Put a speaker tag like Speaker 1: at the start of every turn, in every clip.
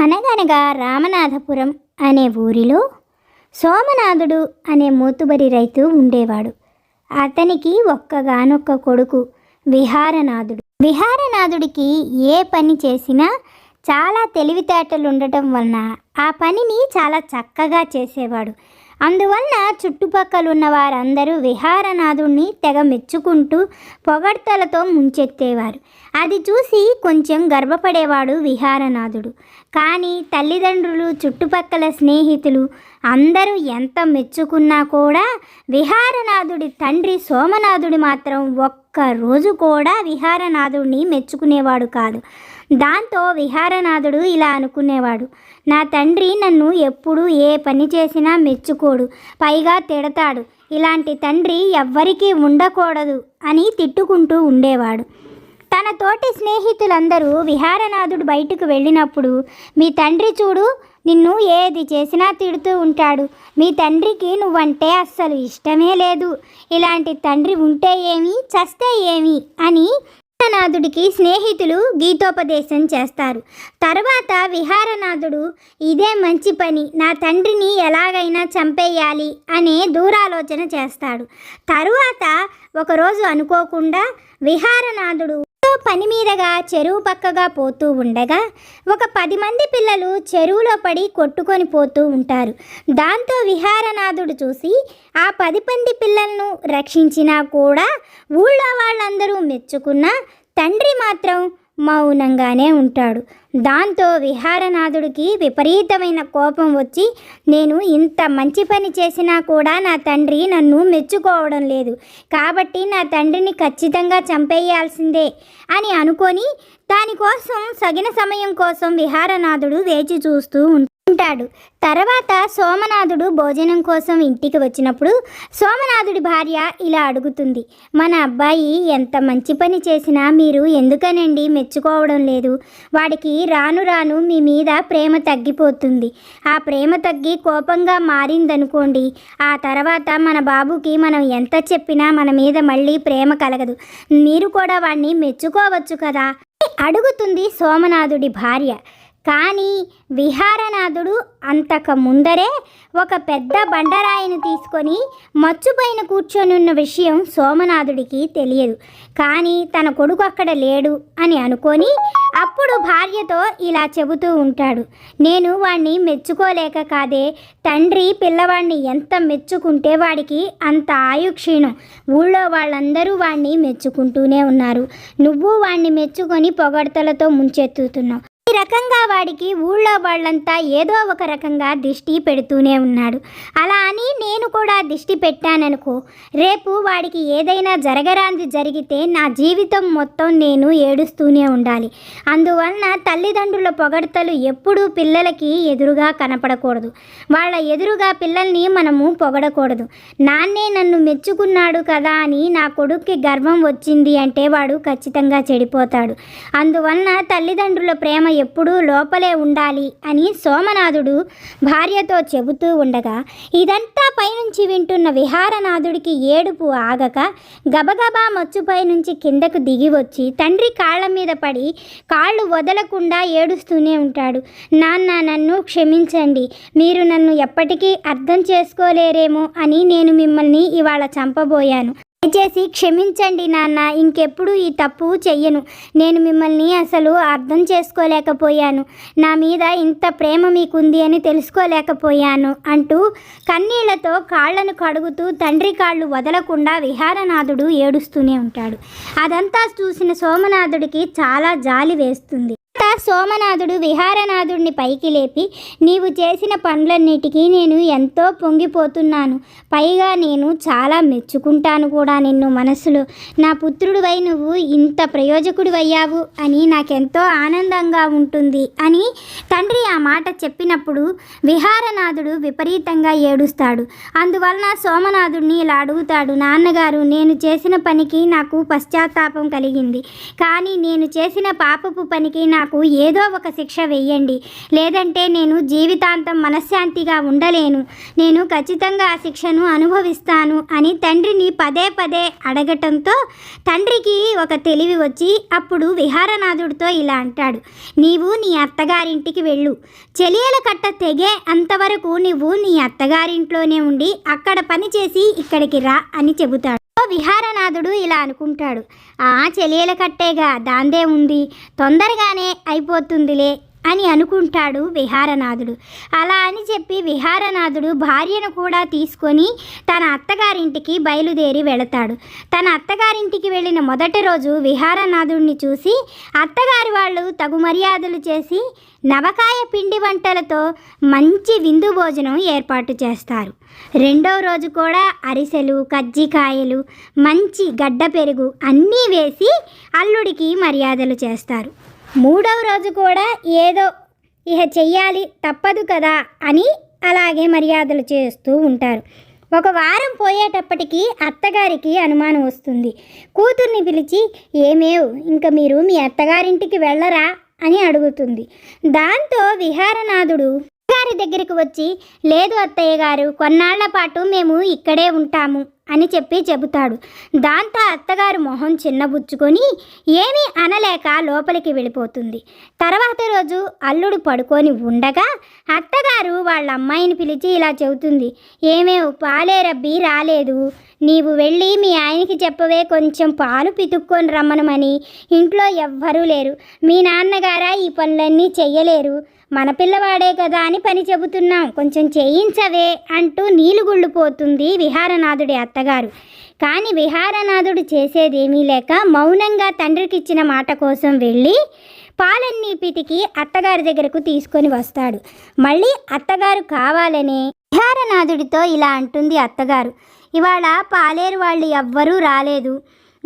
Speaker 1: అనగనగా రామనాథపురం అనే ఊరిలో సోమనాథుడు అనే మూతుబరి రైతు ఉండేవాడు. అతనికి ఒక్కగానొక్క కొడుకు విహారనాథుడు. విహారనాథుడికి ఏ పని చేసినా చాలా తెలివితేటలు ఉండటం వలన ఆ పనిని చాలా చక్కగా చేసేవాడు. అందువలన చుట్టుపక్కల ఉన్న వారందరూ విహారనాథుణ్ణి తెగ మెచ్చుకుంటూ పొగడ్తలతో ముంచెత్తేవారు. అది చూసి కొంచెం గర్వపడేవాడు విహారనాథుడు. కానీ తల్లిదండ్రులు చుట్టుపక్కల స్నేహితులు అందరూ ఎంత మెచ్చుకున్నా కూడా విహారనాథుడి తండ్రి సోమనాథుడి మాత్రం ఒక్క రోజు కూడా విహారనాథుడిని మెచ్చుకునేవాడు కాదు. దాంతో విహారనాథుడు ఇలా అనుకునేవాడు. నా తండ్రి నన్ను ఎప్పుడు ఏ పని చేసినా మెచ్చుకోడు పైగా తిడతాడు. ఇలాంటి తండ్రి ఎవ్వరికీ ఉండకూడదు అని తిట్టుకుంటూ ఉండేవాడు. తన తోటి స్నేహితులందరూ విహారనాథుడు బయటకు వెళ్ళినప్పుడు మీ తండ్రి చూడు నిన్ను ఏది చేసినా తిడుతూ ఉంటాడు. మీ తండ్రికి నువ్వంటే అస్సలు ఇష్టమే లేదు. ఇలాంటి తండ్రి ఉంటే ఏమి చస్తే ఏమి? అని విహారనాథుడికి స్నేహితులు గీతోపదేశం చేస్తారు. తర్వాత విహారనాథుడు ఇదే మంచి పని నా తండ్రిని ఎలాగైనా చంపేయాలి అనే దూరాలోచన చేస్తాడు. తరువాత ఒకరోజు అనుకోకుండా విహారనాథుడు ఏదో పని మీదగా చెరువు పక్కగా పోతూ ఉండగా ఒక పది మంది పిల్లలు చెరువులో పడి కొట్టుకొని పోతూ ఉంటారు. దాంతో విహారనాథుడు చూసి ఆ పది మంది పిల్లలను రక్షించినా కూడా ఊళ్ళో వాళ్ళందరూ మెచ్చుకున్నా తండ్రి మాత్రం మౌనంగానే ఉంటాడు. దాంతో విహారనాథుడికి విపరీతమైన కోపం వచ్చి నేను ఇంత మంచి పని చేసినా కూడా నా తండ్రి నన్ను మెచ్చుకోవడం లేదు. కాబట్టి నా తండ్రిని ఖచ్చితంగా చంపేయాల్సిందే అని అనుకొని దానికోసం సగిన సమయం కోసం విహారనాథుడు వేచి చూస్తూ ఉంటాడు. ఉంటాడు. తర్వాత సోమనాథుడు భోజనం కోసం ఇంటికి వచ్చినప్పుడు సోమనాథుడి భార్య ఇలా అడుగుతుంది మన అబ్బాయి ఎంత మంచి పని చేసినా మీరు ఎందుకనండి మెచ్చుకోవడం లేదు? వాడికి రాను రాను మీ మీద ప్రేమ తగ్గిపోతుంది. ఆ ప్రేమ తగ్గి కోపంగా మారిందనుకోండి. ఆ తర్వాత మన బాబుకి మనం ఎంత చెప్పినా మన మీద మళ్ళీ ప్రేమ కలగదు. మీరు కూడా వాడిని మెచ్చుకోవచ్చు కదా అడుగుతుంది సోమనాథుడి భార్య. కానీ విహారనాథుడు అంతక ముందరే ఒక పెద్ద బండరాయిని తీసుకొని మచ్చుపైన కూర్చొని ఉన్న విషయం సోమనాథుడికి తెలియదు. కానీ తన కొడుకు అక్కడ లేడు అని అనుకొని అప్పుడు భార్యతో ఇలా చెబుతూ ఉంటాడు. నేను వాణ్ణి మెచ్చుకోలేక కాదే తండ్రి పిల్లవాడిని ఎంత మెచ్చుకుంటే వాడికి అంత ఆయుక్షీణం. ఊళ్ళో వాళ్ళందరూ వాణ్ణి మెచ్చుకుంటూనే ఉన్నారు. నువ్వు వాణ్ణి మెచ్చుకొని పొగడ్తలతో ముంచెత్తుతున్నావు. రకంగా వాడికి ఊళ్ళో వాళ్ళంతా ఏదో ఒక రకంగా దిష్టి పెడుతూనే ఉన్నాడు. అలా అని నేను కూడా దిష్టి పెట్టాననుకో రేపు వాడికి ఏదైనా జరగరాంది జరిగితే నా జీవితం మొత్తం నేను ఏడుస్తూనే ఉండాలి. అందువలన తల్లిదండ్రుల పొగడతలు ఎప్పుడూ పిల్లలకి ఎదురుగా కనపడకూడదు. వాళ్ళ ఎదురుగా పిల్లల్ని మనము పొగడకూడదు. నాన్నే నన్ను మెచ్చుకున్నాడు కదా అని నా కొడుక్కి గర్వం వచ్చింది అంటే వాడు ఖచ్చితంగా చెడిపోతాడు. అందువలన తల్లిదండ్రుల ప్రేమ ఎప్పుడూ లోపలే ఉండాలి అని సోమనాథుడు భార్యతో చెబుతూ ఉండగా ఇదంతా పైనుంచి వింటున్న విహారనాథుడికి ఏడుపు ఆగక గబగబా మచ్చుపై నుంచి కిందకు దిగి వచ్చి తండ్రి కాళ్ళ మీద పడి కాళ్ళు వదలకుండా ఏడుస్తూనే ఉంటాడు. నాన్న నన్ను క్షమించండి. మీరు నన్ను ఎప్పటికీ అర్థం చేసుకోలేరేమో అని నేను మిమ్మల్ని ఇవాళ చంపబోయాను. దయచేసి క్షమించండి నాన్న ఇంకెప్పుడు ఈ తప్పు చెయ్యను. నేను మిమ్మల్ని అసలు అర్థం చేసుకోలేకపోయాను. నా మీద ఇంత ప్రేమ మీకుంది అని తెలుసుకోలేకపోయాను అంటూ కన్నీళ్ళతో కాళ్ళను కడుగుతూ తండ్రి కాళ్ళు వదలకుండా విహారనాథుడు ఏడుస్తూనే ఉంటాడు. అదంతా చూసిన సోమనాథుడికి చాలా జాలి వేస్తుంది. సోమనాథుడు విహారనాథుడిని పైకి లేపి నీవు చేసిన పనులన్నిటికీ నేను ఎంతో పొంగిపోతున్నాను. పైగా నేను చాలా మెచ్చుకుంటాను కూడా నిన్ను మనసులో. నా పుత్రుడివై నువ్వు ఇంత ప్రయోజకుడివయ్యావు అని నాకెంతో ఆనందంగా ఉంటుంది అని తండ్రి ఆ మాట చెప్పినప్పుడు విహారనాథుడు విపరీతంగా ఏడుస్తాడు. అందువలన సోమనాథుడిని ఇలా అడుగుతాడు నాన్నగారు నేను చేసిన పనికి నాకు పశ్చాత్తాపం కలిగింది. కానీ నేను చేసిన పాపపు పనికి నాకు ఏదో ఒక శిక్ష వెయ్యండి లేదంటే నేను జీవితాంతం మనశ్శాంతిగా ఉండలేను. నేను ఖచ్చితంగా ఆ శిక్షను అనుభవిస్తాను అని తండ్రిని పదే పదే అడగటంతో తండ్రికి ఒక తెలివి వచ్చి అప్పుడు విహారనాథుడితో ఇలా అంటాడు. నీవు నీ అత్తగారింటికి వెళ్ళు. చెలియల కట్ట తెగే అంతవరకు నువ్వు నీ అత్తగారింట్లోనే ఉండి అక్కడ పని చేసి ఇక్కడికి రా అని చెబుతాడు. విహారనాథుడు ఇలా అనుకుంటాడు. ఆ చెలియల కట్టేగా దాందే ఉంది తొందరగానే అయిపోతుందిలే. అని అనుకుంటాడు విహారనాథుడు. అలా అని చెప్పి విహారనాథుడు భార్యను కూడా తీసుకొని తన అత్తగారింటికి బయలుదేరి వెళతాడు. తన అత్తగారింటికి వెళ్ళిన మొదటి రోజు విహారనాథుడిని చూసి అత్తగారి వాళ్ళు తగు మర్యాదలు చేసి నవకాయ పిండి వంటలతో మంచి విందు భోజనం ఏర్పాటు చేస్తారు. రెండవ రోజు కూడా అరిసెలు కజ్జికాయలు మంచి గడ్డ పెరుగు అన్నీ వేసి అల్లుడికి మర్యాదలు చేస్తారు. మూడవ రోజు కూడా ఏదో ఇహ చెయ్యాలి తప్పదు కదా అని అలాగే మర్యాదలు చేస్తూ ఉంటారు. ఒక వారం పోయేటప్పటికి అత్తగారికి అనుమానం వస్తుంది. కూతుర్ని పిలిచి ఏమేవ్ ఇంక మీరు మీ అత్తగారింటికి వెళ్ళరా? అని అడుగుతుంది. దాంతో విహారనాథుడు గారి దగ్గరికి వచ్చి లేదు అత్తయ్య గారు కొన్నాళ్ళ పాటు మేము ఇక్కడే ఉంటాము అని చెప్పి చెబుతాడు. దాంతో అత్తగారు మొహం చిన్నబుచ్చుకొని ఏమీ అనలేక లోపలికి వెళ్ళిపోతుంది. తర్వాత రోజు అల్లుడు పడుకొని ఉండగా అత్తగారు వాళ్ళ అమ్మాయిని పిలిచి ఇలా చెబుతుంది. ఏమేవ్ పాలే రబ్బి రాలేదు. నీవు వెళ్ళి మీ ఆయనకి చెప్పవే కొంచెం పాలు పితుక్కొని రమ్మనమని ఇంట్లో ఎవ్వరూ లేరు. మీ నాన్నగారా ఈ పనులన్నీ చెయ్యలేరు. మన పిల్లవాడే కదా అని పని చెబుతున్నాం. కొంచెం చేయించవే అంటూ నీలుగుళ్ళిపోతుంది విహారనాథుడి అత్తగారు. కానీ విహారనాథుడు చేసేదేమీ లేక మౌనంగా తండ్రికిచ్చిన మాట కోసం వెళ్ళి పాలన్నీ పితికి అత్తగారి దగ్గరకు తీసుకొని వస్తాడు. మళ్ళీ అత్తగారు కావాలనే విహారనాథుడితో ఇలా అంటుంది అత్తగారు. ఇవాళ పాలేరు వాళ్ళు ఎవ్వరూ రాలేదు.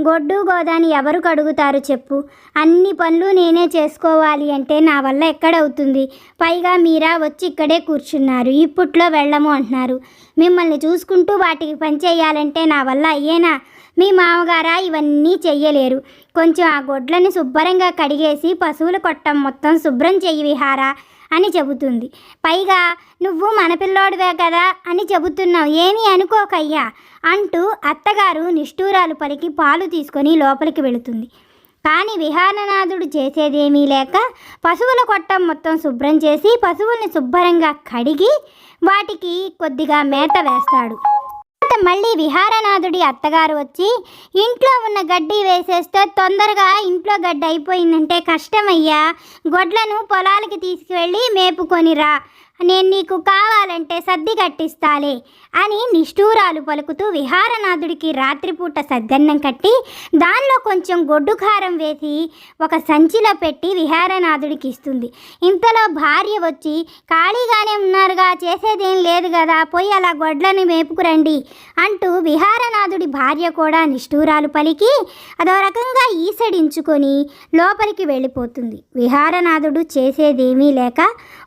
Speaker 1: గొడ్డు గోదాని ఎవరు కడుగుతారు చెప్పు. అన్ని పనులు నేనే చేసుకోవాలి అంటే నా వల్ల ఎక్కడవుతుంది? పైగా మీరా వచ్చి ఇక్కడే కూర్చున్నారు. ఇప్పట్లో వెళ్ళము అంటున్నారు. మిమ్మల్ని చూసుకుంటూ వాటికి పని చేయాలంటే నా వల్ల అయ్యేనా? మీ మామగారా ఇవన్నీ చెయ్యలేరు. కొంచెం ఆ గొడ్లని శుభ్రంగా కడిగేసి పశువుల కొట్టం మొత్తం శుభ్రం చెయ్యి విహారా. అని చెబుతుంది. పైగా నువ్వు మన పిల్లోడివే కదా అని చెబుతున్నావు. ఏమీ అనుకోకయ్యా అంటూ అత్తగారు నిష్ఠూరాలు పలికి పాలు తీసుకొని లోపలికి వెళుతుంది. కానీ విహారనాథుడు చేసేదేమీ లేక పశువుల కొట్టం మొత్తం శుభ్రం చేసి పశువుల్ని శుభ్రంగా కడిగి వాటికి కొద్దిగా మేత వేస్తాడు. తర్వాత మళ్ళీ విహారనాథుడి అత్తగారు వచ్చి ఇంట్లో ఉన్న గడ్డి వేసేస్తే తొందరగా ఇంట్లో గడ్డి అయిపోయిందంటే కష్టమయ్యా. గొడ్లను పొలాలకి తీసుకువెళ్ళి మేపుకొనిరా నేను నీకు కావాలంటే సర్ది కట్టిస్తాలే అని నిష్ఠూరాలు పలుకుతూ విహారనాథుడికి రాత్రిపూట సద్దన్నం కట్టి దానిలో కొంచెం గొడ్డు కారం వేసి ఒక సంచిలో పెట్టి విహారనాథుడికి ఇస్తుంది. ఇంతలో భార్య వచ్చి ఖాళీగానే ఉన్నారుగా చేసేదేం లేదు కదా పోయి అలా గొడ్లను మేపుకురండి అంటూ విహారనాథుడి భార్య కూడా నిష్ఠూరాలు పలికి అదో రకంగా ఈసడించుకొని లోపలికి వెళ్ళిపోతుంది. విహారనాథుడు చేసేదేమీ లేక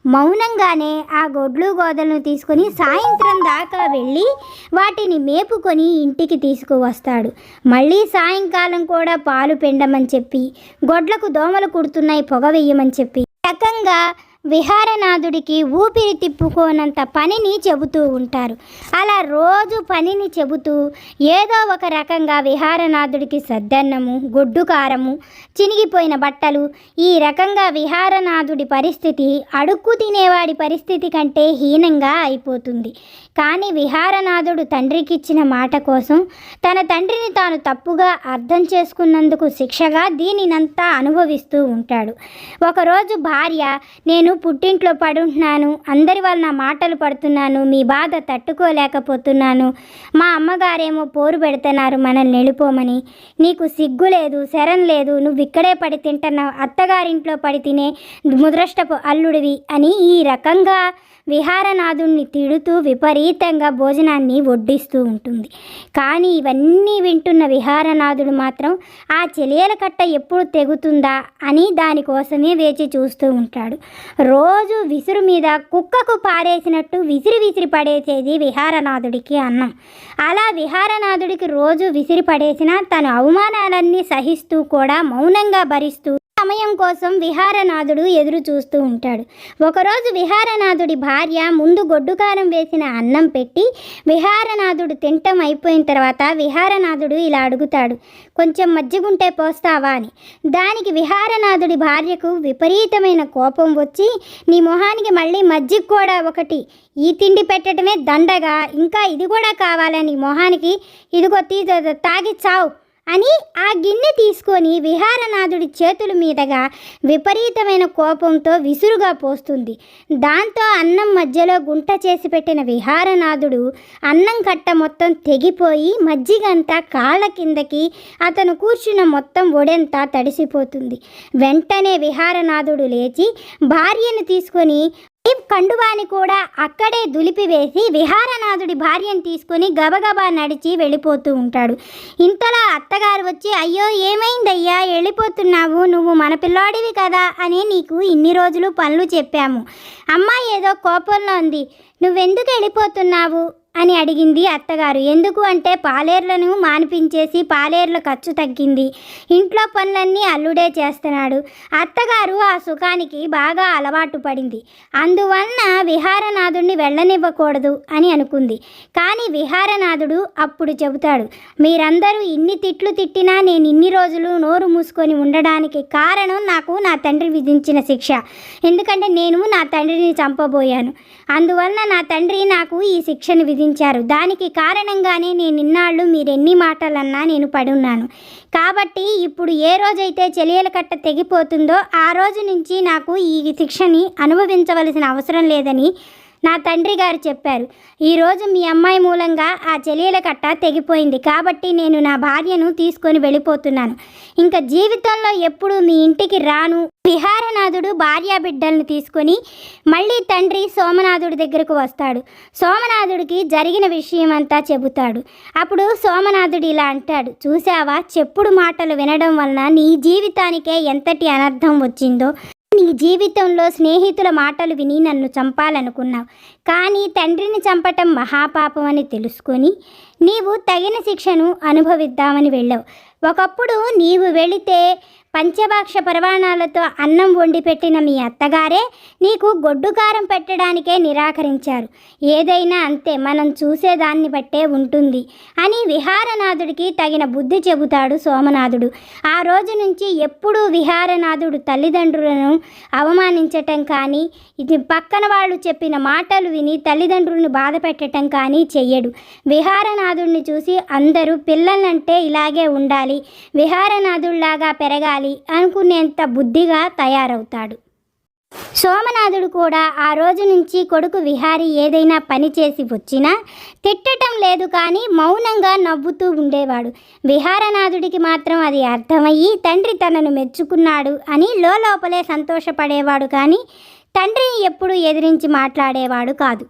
Speaker 1: మౌనంగానే ఆ గొడ్లు గోదలను తీసుకొని సాయంత్రం దాకా వెళ్ళి వాటిని మేపుకొని ఇంటికి తీసుకువస్తాడు. మళ్ళీ సాయంకాలం కూడా పాలు పిండమని చెప్పి గొడ్లకు దోమలు కుడుతున్నాయి పొగ వెయ్యమని చెప్పి రకంగా విహారనాథుడికి ఊపిరి తిప్పుకోనంత పనిని చెబుతూ ఉంటారు. అలా రోజు పనిని చెబుతూ ఏదో ఒక రకంగా విహారనాథుడికి సద్దన్నము గొడ్డు కారము చినిగిపోయిన బట్టలు ఈ రకంగా విహారనాథుడి పరిస్థితి అడుక్కు తినేవాడి పరిస్థితి కంటే హీనంగా అయిపోతుంది. కానీ విహారనాథుడు తండ్రికిచ్చిన మాట కోసం తన తండ్రిని తాను తప్పుగా అర్థం చేసుకున్నందుకు శిక్షగా దీనినంతా అనుభవిస్తూ ఉంటాడు. ఒకరోజు భార్య నేను పుట్టింట్లో పడుంటున్నాను అందరి వల్ల నా మాటలు పడుతున్నాను. మీ బాధ తట్టుకోలేకపోతున్నాను. మా అమ్మగారేమో పోరు పెడుతున్నారు మనల్ని వెళ్ళిపోమని. నీకు సిగ్గు లేదు శరం లేదు. నువ్వు ఇక్కడే పడి తింటున్నావు. అత్తగారింట్లో పడి తినే ముద్రష్టపు అల్లుడివి అని ఈ రకంగా విహారనాథుణ్ణి తిడుతూ విపరీతంగా భోజనాన్ని వడ్డిస్తూ ఉంటుంది. కానీ ఇవన్నీ వింటున్న విహారనాథుడు మాత్రం ఆ చెలియల కట్ట ఎప్పుడు తెగుతుందా? అని దానికోసమే వేచి చూస్తూ ఉంటాడు. రోజు విసురు మీద కుక్కకు పారేసినట్టు విసిరి విసిరి పడేసేది విహారనాథుడికి అన్నం. అలా విహారనాథుడికి రోజు విసిరి పడేసినా తను అవమానాలన్నీ సహిస్తూ కూడా మౌనంగా భరిస్తూ సమయం కోసం విహారనాథుడు ఎదురు చూస్తూ ఉంటాడు. ఒకరోజు విహారనాథుడి భార్య ముందు గొడ్డుకారం వేసిన అన్నం పెట్టి విహారనాథుడు తింటం అయిపోయిన తర్వాత విహారనాథుడు ఇలా అడుగుతాడు కొంచెం మజ్జిగుంటే పోస్తావా? అని. దానికి విహారనాథుడి భార్యకు విపరీతమైన కోపం వచ్చి నీ మొహానికి మళ్ళీ మజ్జిగ కూడా ఒకటి. ఈ తిండి పెట్టడమే దండగా. ఇంకా ఇది కూడా కావాలని మొహానికి? ఇదిగో తీ తాగి చావు. అని ఆ గిన్నె తీసుకొని విహారనాథుడి చేతుల మీదుగా విపరీతమైన కోపంతో విసురుగా పోస్తుంది. దాంతో అన్నం మధ్యలో గుంట చేసి పెట్టిన విహారనాథుడు అన్నం కట్ట మొత్తం తెగిపోయి మజ్జిగంతా కాళ్ళ కిందకి అతను కూర్చున్న మొత్తం ఒడెంతా తడిసిపోతుంది. వెంటనే విహారనాథుడు లేచి భార్యను తీసుకొని కండువాని కూడా అక్కడే దులిపివేసి విహారనాథుడి భార్యను తీసుకుని గబగబా నడిచి వెళ్ళిపోతూ ఉంటాడు. ఇంతలో అత్తగారు వచ్చి అయ్యో ఏమైందయ్యా? వెళ్ళిపోతున్నావు. నువ్వు మన పిల్లాడివి కదా అని నీకు ఇన్ని రోజులు పనులు చెప్పాము. అమ్మాయి ఏదో కోపంలో ఉంది. నువ్వెందుకు వెళ్ళిపోతున్నావు? అని అడిగింది అత్తగారు. ఎందుకు అంటే పాలేర్లను మానిపించేసి పాలేర్ల ఖర్చు తగ్గింది. ఇంట్లో పనులన్నీ అల్లుడే చేస్తున్నాడు. అత్తగారు ఆ సుఖానికి బాగా అలవాటు పడింది. అందువలన విహారనాథుడిని వెళ్ళనివ్వకూడదు అని అనుకుంది. కానీ విహారనాథుడు అప్పుడు చెబుతాడు మీరందరూ ఇన్ని తిట్లు తిట్టినా నేను ఇన్ని రోజులు నోరు మూసుకొని ఉండడానికి కారణం నాకు నా తండ్రి విధించిన శిక్ష. ఎందుకంటే నేను నా తండ్రిని చంపబోయాను. అందువలన నా తండ్రి నాకు ఈ శిక్షను విధించారు దానికి కారణంగానే నేను ఇన్నాళ్ళు మీరెన్ని మాటలన్నా నేను పడున్నాను. కాబట్టి ఇప్పుడు ఏ రోజైతే చెలియల కట్ట తెగిపోతుందో ఆ రోజు నుంచి నాకు ఈ శిక్షని అనుభవించవలసిన అవసరం లేదని నా తండ్రి గారు చెప్పారు ఈరోజు మీ అమ్మాయి మూలంగా ఆ చెలియల కట్ట తెగిపోయింది. కాబట్టి నేను నా భార్యను తీసుకొని వెళ్ళిపోతున్నాను. ఇంకా జీవితంలో ఎప్పుడు మీ ఇంటికి రాను. విహారనాథుడు భార్యా బిడ్డలను తీసుకొని మళ్ళీ తండ్రి సోమనాథుడి దగ్గరకు వస్తాడు. సోమనాథుడికి జరిగిన విషయం అంతా చెబుతాడు. అప్పుడు సోమనాథుడు ఇలా అంటాడు చూసావా చెప్పుడు మాటలు వినడం వలన నీ జీవితానికే ఎంతటి అనర్థం వచ్చిందో నీ జీవితంలో స్నేహితుల మాటలు విని నన్ను చంపాలనుకున్నావు. కానీ తండ్రిని చంపటం మహాపాపం అని తెలుసుకొని నీవు తగిన శిక్షను అనుభవిద్దామని వెళ్ళావు. ఒకప్పుడు నీవు వెళితే పంచభాక్ష పరవాణాలతో అన్నం వండి పెట్టిన మీ అత్తగారే నీకు గొడ్డు కారం పెట్టడానికే నిరాకరించారు. ఏదైనా అంతే మనం చూసేదాన్ని బట్టే ఉంటుంది అని విహారనాథుడికి తగిన బుద్ధి చెబుతాడు సోమనాథుడు. ఆ రోజు నుంచి ఎప్పుడూ విహారనాథుడు తల్లిదండ్రులను అవమానించటం కానీ ఇది పక్కన వాళ్ళు చెప్పిన మాటలు విని తల్లిదండ్రులను బాధ పెట్టడం కానీ చెయ్యడు. విహారనాథుడిని చూసి అందరూ పిల్లలంటే ఇలాగే ఉండాలి విహారనాథుడిలాగా పెరగాలి అనుకునేంత బుద్ధిగా తయారవుతాడు. సోమనాథుడు కూడా ఆ రోజు నుంచి కొడుకు విహారి ఏదైనా పని చేసి వచ్చినా తిట్టటం లేదు కానీ మౌనంగా నవ్వుతూ ఉండేవాడు. విహారనాథుడికి మాత్రం అది అర్థమయ్యి తండ్రి తనను మెచ్చుకున్నాడు అని లోపలే సంతోషపడేవాడు కానీ తండ్రిని ఎప్పుడూ ఎదిరించి మాట్లాడేవాడు కాదు.